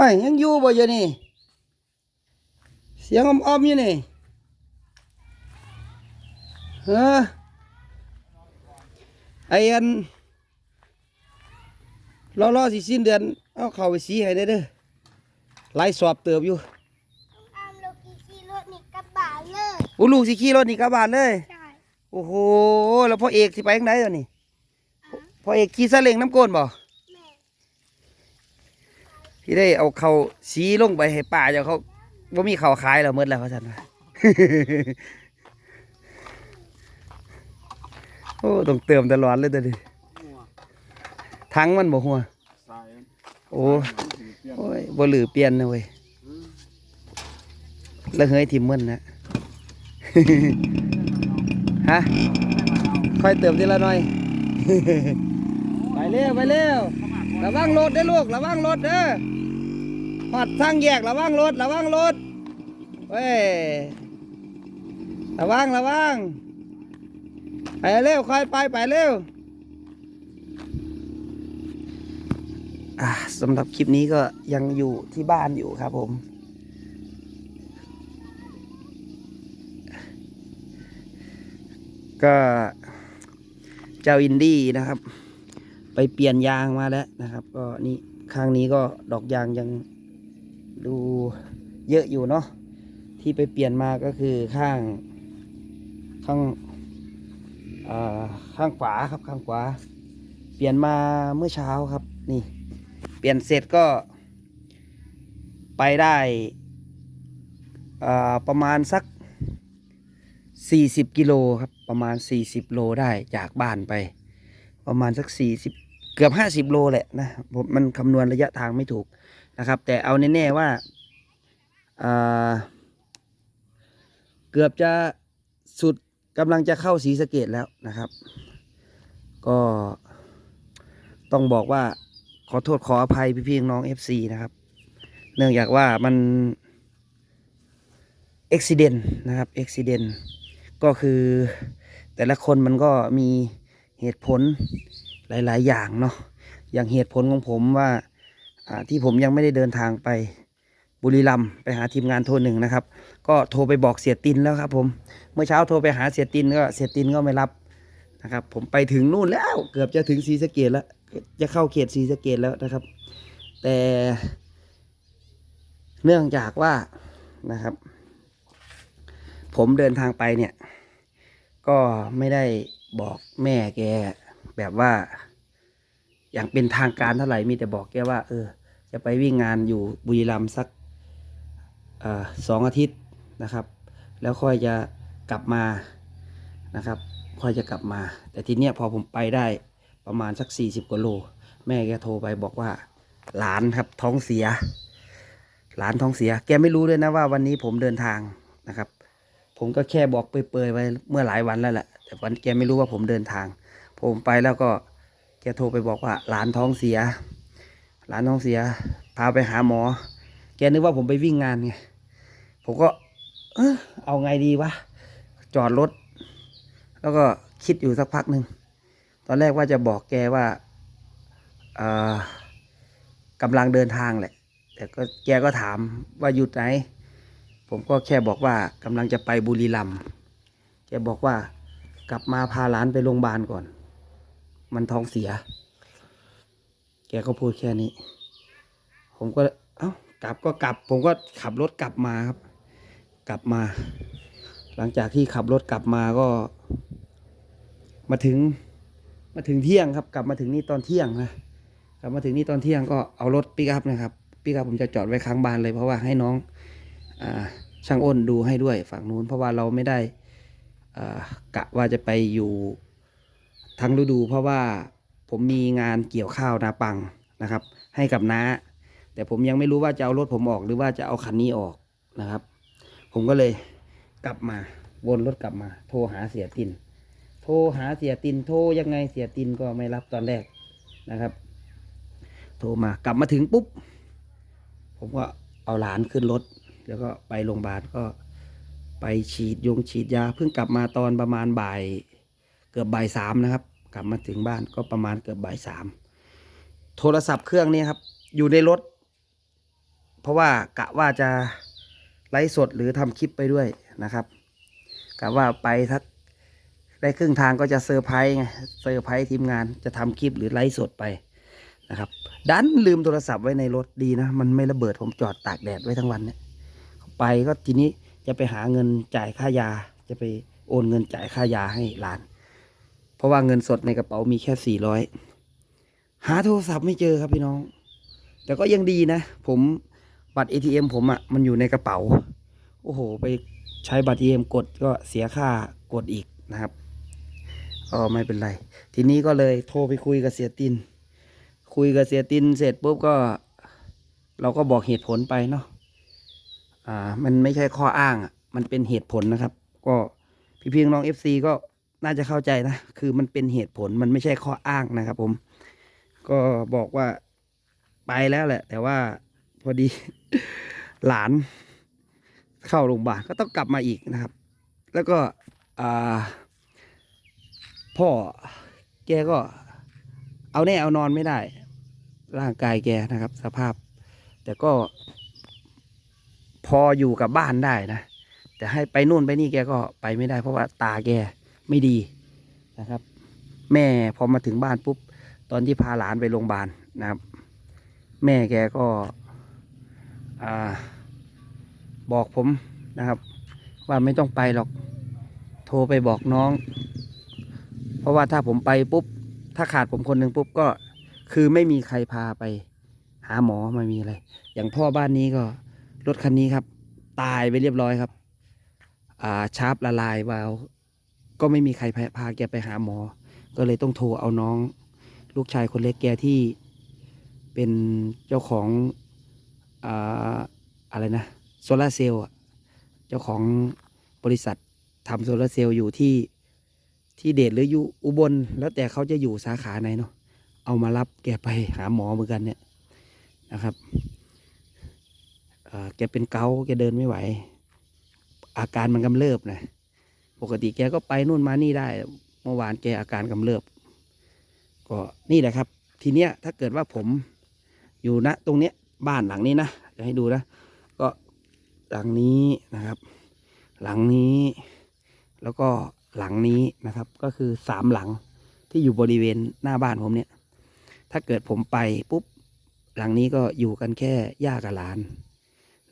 ว้ายยังอยู่บ่อยู่นี่ เสียงอ้อมๆอยู่นี่เฮ้อไอ้อันรอรอสิสิ้นเดือน เอาเข้าไปสีให้ได้เด้อไล่สอบเติบอยู่อามโลกิขี่รถนี่กระบะเลยอุลูกสิขี่รถนี่กลับบ้านเลย ใช่โอ้โห แล้วพ่อเอกสิไปทางไหนล่ะนี่พ่อเอกขี่ซาเล้งน้ำโกนบ่ แม่พี่ได้เอาเขาสีลงไปให้ป่าเจ้าเขาว่ามีเขาขายแล้วหมดแล้วเขาสันว่าโอ้ต้องเติมตลอดเลยเดี๋ยวนี้ทั้งมันบ่หัวโอ้โอ้ยบ่หลือเปลี่ยนนะเว้ยแล้วเฮ้ยทิมมันนะฮะค่อยเติมทีละหน่อย ไปเร็วไปเร็วระวังรถเด้ลูกระวังรถเด้อ หอดทางแยกระวังรถระวังรถเว้ยระวังระวังไปเร็วค่อยไปไปเร็วอ่าสำหรับคลิปนี้ก็ยังอยู่ที่บ้านอยู่ครับผม ก็เจ้าอินดี้นะครับ ไปเปลี่ยนยางมาแล้วนะครับ ก็นี่ข้างนี้ก็ดอกยางยัง ดูเยอะอยู่เนาะที่ไปเปลี่ยนมาก็คือข้าง ข้างข้างขวาครับข้างขวา เปลี่ยนมาเมื่อเช้าครับนี่ เปลี่ยนเสร็จก็ ไปได้ประมาณสัก 40 กิโลครับประมาณ 40 โลได้จากบ้านไป ประมาณสัก 40 เกือบ 50 โลแหละนะผมมันคำนวณระยะทางไม่ถูก นะครับ แต่เอาแน่ๆว่าอ่าเกือบจะสุดกำลังจะเข้าศรีสะเกดแล้วนะครับ ก็ต้องบอกว่าขอโทษขออภัยพี่ๆน้อง FC นะครับ เนื่องจากว่ามันอุบิเหตุนะครับอุบิเหตุก็คือแต่ละคนมันก็มีเหตุผลหลาย ๆ อย่างเนาะอย่างเหตุผลของผมว่า ที่ผมยังไม่ได้เดินทางไปบุรีรัมย์ไปหาทีมงานโทรหนึ่งนะครับ ก็โทรไปบอกเสียตินแล้วครับ ผมเมื่อเช้าโทรไปหาเสียตินก็เสียตินก็ไม่รับนะครับ ผมไปถึงนู่นแล้วเกือบจะถึงศรีสะเกดแล้ว จะเข้าเขตศรีสะเกดแล้วนะครับ แต่ เนื่องจากว่านะครับ ผมเดินทางไปเนี่ย ก็ไม่ได้บอกแม่แกแบบว่า อย่างเป็นทางการเท่าไหร่มีแต่บอกแกว่า เออ จะไปวิ่งงานอยู่บุรีรัมย์สักอสองอาทิตย์นะครับ แล้วค่อยจะกลับมานะครับ ค่อยจะกลับมา แต่ทีเนี้ยพอผมไปได้ประมาณสักสี่สิบกว่าโล แม่แกโทรไปบอกว่า หลานครับท้องเสีย หลานท้องเสีย แกไม่รู้เลยนะว่าวันนี้ผมเดินทางนะครับ ผมก็แค่บอกเปรยๆไว้เมื่อหลายวันแล้วแหละแต่วันแกไม่รู้ว่าผมเดินทาง ผมไปแล้วก็แกโทรไปบอกว่าหลานท้องเสีย หลานท้องเสีย พาไปหาหมอ แกนึกว่าผมไปวิ่งงานไง ผมก็ เออเอาไงดีวะ จอดรถ แล้วก็คิดอยู่สักพักหนึ่ง ตอนแรกว่าจะบอกแกว่าเออกำลังเดินทางแหละ แต่ก็แกก็ถามว่าหยุดไหน ผมก็แค่บอกว่ากำลังจะไปบุรีรัมย์ แกบอกว่ากลับมาพาหลานไปโรงพยาบาลก่อน มันท้องเสีย แกก็พูดแค่นี้ ผมก็ เอ้ากลับก็กลับ ผมก็ขับรถกลับมาครับ กลับมา หลังจากที่ขับรถกลับมาก็ มาถึง มาถึงเที่ยงครับ กลับมาถึงนี่ตอนเที่ยงนะกลับมาถึงนี่ตอนเที่ยงก็เอารถปิกอัพนะครับปิกอัพผมจะจอดไว้ค้างบ้านเลย เพราะว่าให้น้องอช่างอ้นดูให้ด้วยฝั่งนู้น เพราะว่าเราไม่ได้กะว่าจะไปอยู่ทั้งฤดู เพราะว่า ผมมีงานเกี่ยวข้าวนาปังนะครับ ให้กับน้าแต่ผมยังไม่รู้ว่าจะเอารถผมออกหรือว่าจะเอาคันนี้ออกนะครับ ผมก็เลยกลับมาวนรถกลับมา โทรหาเสียติน โทรหาเสียตินโทรยังไงเสียตินก็ไม่รับตอนแรกนะครับ โทรมากลับมาถึงปุ๊บ ผมก็เอาหลานขึ้นรถ แล้วก็ไปโรงพยาบาลก็ไปฉีดยงฉีดยา เพิ่งกลับมาตอนประมาณบ่าย เกือบบ่ายสามนะครับ กลับมาถึงบ้านก็ประมาณเกือบบ่ายสามโทรศัพท์เครื่องนี้ครับ อยู่ในรถ เพราะว่ากะว่าจะไลฟ์สดหรือทำคลิปไปด้วยนะครับกะว่าไปทักได้ครึ่งทางก็จะเซอร์ไพรส์ไงเซอร์ไพรส์ทีมงานจะทำคลิปหรือไลฟ์สดไปนะครับดันลืมโทรศัพท์ไว้ในรถดีนะ มันไม่ระเบิดผมจอดตากแดดไว้ทั้งวันเนี่ยไปก็ทีนี้จะไปหาเงินจ่ายค่ายา จะไปโอนเงินจ่ายค่ายาให้หลาน เพราะว่าเงินสดในกระเป๋ามีแค่สี่ร้อยหาโทรศัพท์ไม่เจอครับพี่น้อง แต่ก็ยังดีนะ ผมบัตร ATM ผมอะ่ะมันอยู่ในกระเป๋า โอ้โห ไปใช้บัตร ATM กดก็เสียค่ากดอีกนะครับก็ไม่เป็นไร ทีนี้ก็เลยโทรไปคุยกับเสียติน คุยกับเสียตินเสร็จปุ๊บก็ เราก็บอกเหตุผลไปเนาะอ่า มันไม่ใช่ข้ออ้างอะ่ะ มันเป็นเหตุผลนะครับ ก็พี่พี่น้องเอฟซีก็ น่าจะเข้าใจนะ คือมันเป็นเหตุผลมันไม่ใช่ข้ออ้างนะครับ ผม ก็บอกว่าไปแล้วแหละ แต่ว่าพอดีหลานเข้าโรงพยาบาลก็ต้องกลับมาอีกนะครับ แล้วก็พ่อแกก็เอาแน่เอานอนไม่ได้ ร่างกายแกนะครับ สภาพ แต่ก็ พออยู่กับบ้านได้นะ แต่ให้ไปนู่นไปนี่แกก็ไปไม่ได้เพราะว่าตาแก ไม่ดีนะครับ แม่พอมาถึงบ้านปุ๊บ ตอนที่พาหลานไปโรงพยาบาลนะครับ แม่แกก็อบอกผมนะครับ ว่าไม่ต้องไปหรอกโทรไปบอกน้อง เพราะว่าถ้าผมไปปุ๊บ ถ้าขาดผมคนหนึ่งปุ๊บก็คือไม่มีใครพาไป หาหมอไม่มีอะไร อย่างพ่อบ้านนี้ก็รถคันนี้ครับ ตายไปเรียบร้อยครับ อ่าชาร์ปละลายวาล์ ก็ไม่มีใครพาแกไปหาหมอ ก็เลยต้องโทรเอาน้อง ลูกชายคนเล็กแกที่เป็นเจ้าของอ่าอะไรนะโซลาร์เซลล์เจ้าของบริษัททำโซลาร์เซลล์อยู่ที่ที่เดชหรืออยู่อุบล แล้วแต่เขาจะอยู่สาขาไหนเนาะเอามารับแกไปหาหมอเหมือนกันเนี่ยนะครับแกเป็นเกาแกเดินไม่ไหว อาการมันกำเริบนะ ปกติแกก็ไปนู่นมานี่ได้ เมื่อวานแกอาการกำเริบ ก็นี่แหละครับ ทีเนี้ยถ้าเกิดว่าผมอยู่ณตรงเนี้ยบ้านหลังนี้นะจะให้ดูนะ ก็หลังนี้นะครับ หลังนี้ แล้วก็หลังนี้นะครับ ก็คือสามหลังที่อยู่บริเวณหน้าบ้านผมเนี่ย ถ้าเกิดผมไปปุ๊บ หลังนี้ก็อยู่กันแค่ย่ากับหลาน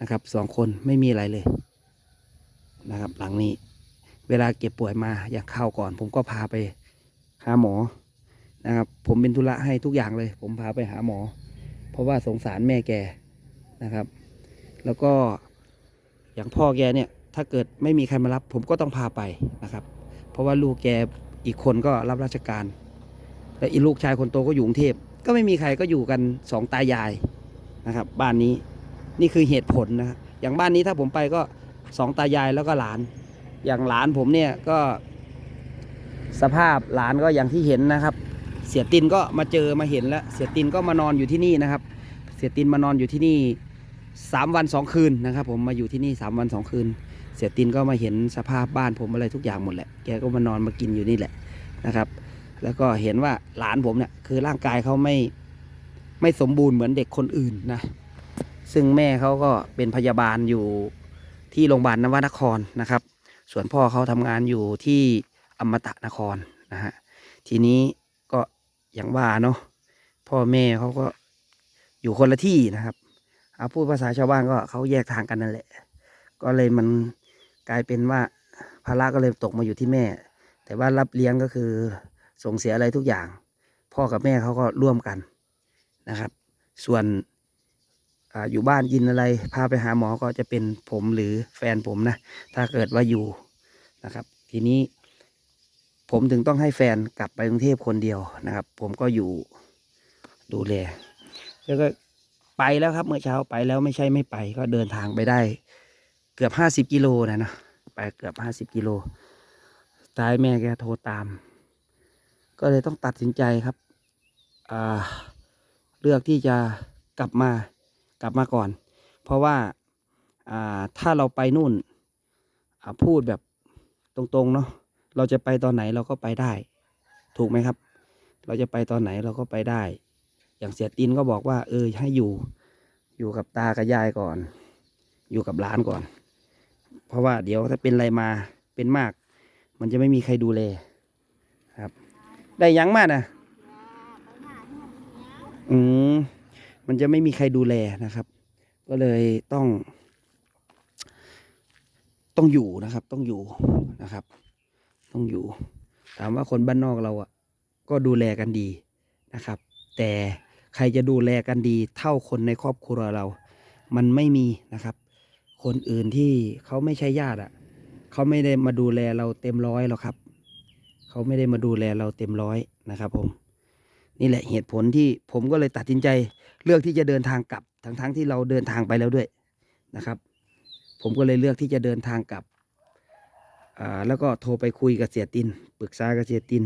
นะครับสองคนไม่มีอะไรเลยนะครับ หลังนี้ เวลาเก็บป่วยมาอยากเข้าก่อน ผมก็พาไปหาหมอนะครับ ผมเป็นธุระให้ทุกอย่างเลย ผมพาไปหาหมอ เพราะว่าสงสารแม่แกนะครับ แล้วก็อย่างพ่อแกเนี่ย ถ้าเกิดไม่มีใครมารับ ผมก็ต้องพาไปนะครับ เพราะว่าลูกแกอีกคนก็รับราชการ และอีลูกชายคนโตก็อยู่กรุงเทพก็ไม่มีใครก็อยู่กันสองตายายนะครับ บ้านนี้นี่คือเหตุผลนะครับอย่างบ้านนี้ถ้าผมไปก็สองตายายแล้วก็หลาน อย่างหลานผมเนี่ยก็ สภาพหลานก็อย่างที่เห็นนะครับ เสียตินก็มาเจอมาเห็นแล้ว เสียตินก็มานอนอยู่ที่นี่นะครับ เสียตินมานอนอยู่ที่นี่สามวันสองคืนนะครับ ผมมาอยู่ที่นี่สามวันสองคืน เสียตินก็มาเห็นสภาพบ้านผมอะไรทุกอย่างหมดแหละแกก็มานอนมากินอยู่นี่แหละนะครับ แล้วก็เห็นว่าหลานผมเนี่ยคือร่างกายเขาไม่ไม่สมบูรณ์เหมือนเด็กคนอื่นนะซึ่งแม่เขาก็เป็นพยาบาลอยู่ที่โรงพยาบาลนวนครนะครับ ส่วนพ่อเขาทำงานอยู่ที่อมตะนครนะฮะทีนี้ก็อย่างว่าเนาะพ่อแม่เขาก็อยู่คนละที่นะครับเอาพูดภาษาชาวบ้านก็เขาแยกทางกันนั่นแหละ ก็เลยมันกลายเป็นว่าภาระก็เลยตกมาอยู่ที่แม่ แต่ว่ารับเลี้ยงก็คือส่งเสียอะไรทุกอย่าง พ่อกับแม่เขาก็ร่วมกันนะครับ ส่วน อยู่บ้านกินอะไร พาไปหาหมอก็จะเป็นผมหรือแฟนผมนะ ถ้าเกิดว่าอยู่นะครับ ทีนี้ ผมถึงต้องให้แฟนกลับไปกรุงเทพคนเดียวนะครับ ผมก็อยู่ดูแลแล้วก็ไปแล้วครับ เมื่อเช้าไปแล้วไม่ใช่ไม่ไป ก็เดินทางไปได้ เกือบห้าสิบกิโลนะเนาะไปเกือบห้าสิบกิโลท้ายแม่แกโทรตาม ก็เลยต้องตัดสินใจครับเลือกที่จะกลับมา กลับมาก่อน เพราะว่าถ้าเราไปนู่นพูดแบบตรงๆเนาะเราจะไปตอนไหนเราก็ไปได้ ถูกไหมครับ เราจะไปตอนไหนเราก็ไปได้ อย่างเสียตินก็บอกว่า เออให้อยู่อยู่กับตากับยายก่อน อยู่กับหลานก่อน เพราะว่าเดี๋ยวถ้าเป็นอะไรมาเป็นมาก มันจะไม่มีใครดูแลครับ ได้ยังมากนะอืม มันจะไม่มีใครดูแลนะครับ ก็เลยต้อง ต้องอยู่นะครับ ต้องอยู่นะครับ ต้องอยู่ ถามว่าคนบ้านนอกเราอะ ก็ดูแลกันดีนะครับ แต่ใครจะดูแลกันดี เท่าคนในครอบครัวเรา มันไม่มีนะครับ คนอื่นที่เขาไม่ใช่ญาติอะเขาไม่ได้มาดูแลเราเต็มร้อยหรอกครับเขาไม่ได้มาดูแลเราเต็มร้อยนะครับ ผม นี่แหละเหตุผลที่ผมก็เลยตัดสินใจ เลือกที่จะเดินทางกลับทั้งๆทที่เราเดินทางไปแล้วด้วยนะครับ ผมก็เลยเลือกที่จะเดินทางกลับแล้วก็โทรไปคุยกับเสียตินปรึกษากับเสียติน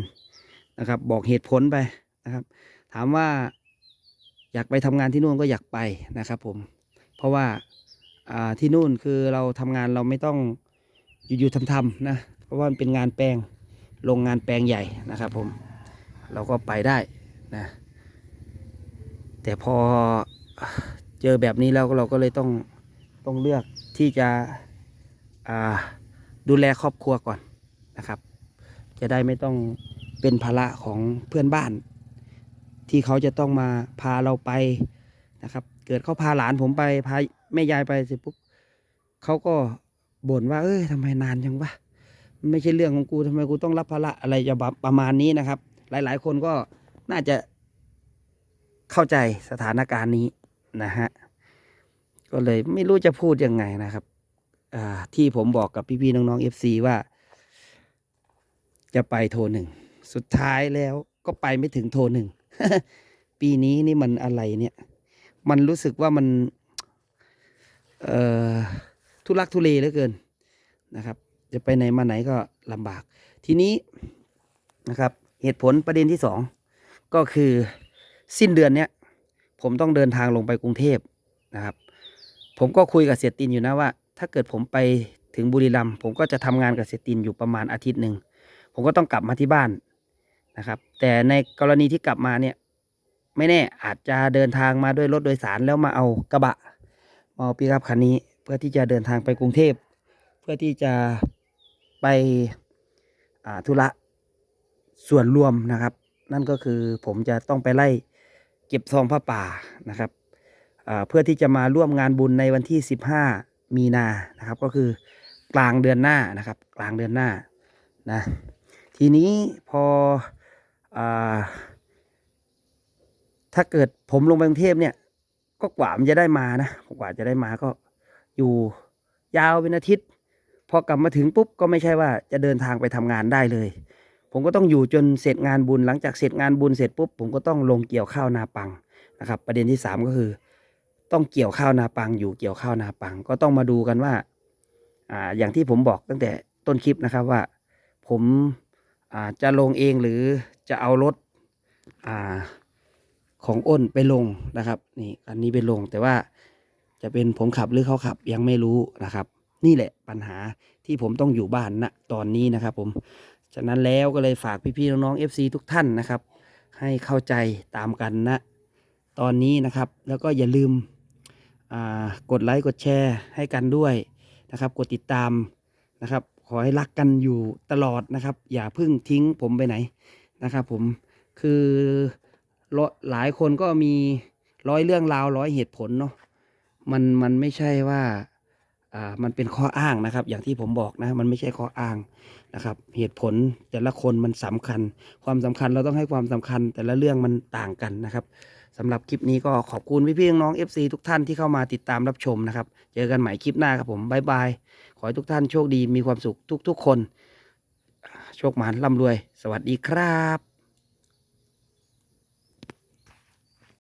นะครับ บอกเหตุผลไปนะครับ ถามว่าอยากไปทำงานที่นู่นก็อยากไปนะครับ ผมเพราะว่าอ่าที่นู่นคือเราทำงานเราไม่ต้องอยู่ๆทำๆนะเพราะว่ามันเป็นงานแปลงโรงงานแปลงใหญ่นะครับ ผมเราก็ไปได้นะ แต่พอเจอแบบนี้แล้วเราก็เลยต้องต้องเลือกที่จะดูแลครอบครัวก่อนนะครับ จะได้ไม่ต้องเป็นภาระของเพื่อนบ้าน ที่เขาจะต้องมาพาเราไปนะครับ เกิดเขาพาหลานผมไปพาแม่ยายไปเสร็จปุ๊บเขาก็บ่นว่า เอ้ยทำไมนานจังวะไม่ใช่เรื่องของกูทำไมกูต้องรับภาระอะไรจะประมาณนี้นะครับ หลาย ๆ คนก็น่าจะ เข้าใจสถานการณ์นี้นะฮะก็เลยไม่รู้จะพูดยังไงนะครับที่ผมบอกกับพี่ๆน้องๆเอฟซีว่า จะไปโทรหนึ่ง สุดท้ายแล้วก็ไปไม่ถึงโทรหนึ่ง ปีนี้นี่มันอะไรเนี่ย มันรู้สึกว่ามันทุลักทุเลเหลือเกินนะครับ จะไปไหนมาไหนก็ลำบาก ทีนี้นะครับ เหตุผลประเด็นที่สองก็คือ สิ้นเดือนเนี้ยผมต้องเดินทางลงไปกรุงเทพนะครับ ผมก็คุยกับเสียตินอยู่นะว่า ถ้าเกิดผมไปถึงบุรีรัมย์ผมก็จะทำงานกับเสียตินอยู่ประมาณอาทิตย์หนึ่งผมก็ต้องกลับมาที่บ้านนะครับ แต่ในกรณีที่กลับมาเนี่ย ไม่แน่อาจจะเดินทางมาด้วยรถโดยสารแล้วมาเอากระบะมาเอาปีกับคันนี้ เพื่อที่จะเดินทางไปกรุงเทพ เพื่อที่จะไปธุระส่วนรวมนะครับ นั่นก็คือผมจะต้องไปไล่ เก็บซองผ้าป่านะครับเพื่อที่จะมาร่วมงานบุญในวันที่ 15 มีนานะครับ ก็คือกลางเดือนหน้านะครับ กลางเดือนหน้านะทีนี้พออถ้าเกิดผมลงไปกรุงเทพเนี่ย ก็กว่ามันจะได้มานะกว่าจะได้มาก็อยู่ยาวเป็นอาทิตย์ พอกลับมาถึงปุ๊บก็ไม่ใช่ว่าจะเดินทางไปทำงานได้เลย ผมก็ต้องอยู่จนเสร็จงานบุญ หลังจากเสร็จงานบุญเสร็จปุ๊บผมก็ต้องลงเกี่ยวข้าวนาปังนะครับ ประเด็นที่สามก็คือ ต้องเกี่ยวข้าวนาปัง อยู่เกี่ยวข้าวนาปัง ก็ต้องมาดูกันว่าอ่าอย่างที่ผมบอกตั้งแต่ต้นคลิปนะครับว่า ผมอ่าจะลงเองหรือจะเอารถอ่าของอ้นไปลงนะครับนี่อันนี้ไปลงแต่ว่าจะเป็นผมขับหรือเขาขับยังไม่รู้นะครับ นี่แหละปัญหาที่ผมต้องอยู่บ้านณตอนนี้นะครับ ผม ฉะนั้นแล้วก็เลยฝากพี่ๆน้องๆ FC ทุกท่านนะครับ ให้เข้าใจตามกันนะ ตอนนี้นะครับแล้วก็อย่าลืมกดไลค์กดแชร์ให้กันด้วยนะครับ กดติดตามนะครับ ขอให้รักกันอยู่ตลอดนะครับ อย่าพิ่งทิ้งผมไปไหนนะครับ ผมคือหลายคนก็มีร้อยเรื่องราวร้อยเหตุผลเนาะมันมันไม่ใช่ว่า อ่ามันเป็นข้ออ้างนะครับ อย่างที่ผมบอกนะ มันไม่ใช่ข้ออ้างนะครับ เหตุผลแต่ละคนมันสำคัญ ความสำคัญเราต้องให้ความสำคัญ แต่ละเรื่องมันต่างกันนะครับสำหรับคลิปนี้ก็ขอบคุณพี่ๆน้องๆ FC ทุกท่านที่เข้ามาติดตามรับชมนะครับ เจอกันใหม่คลิปหน้าครับผมบายบายขอให้ทุกท่านโชคดีมีความสุขทุกๆคน โชคหมานร่ำรวย สวัสดีครับ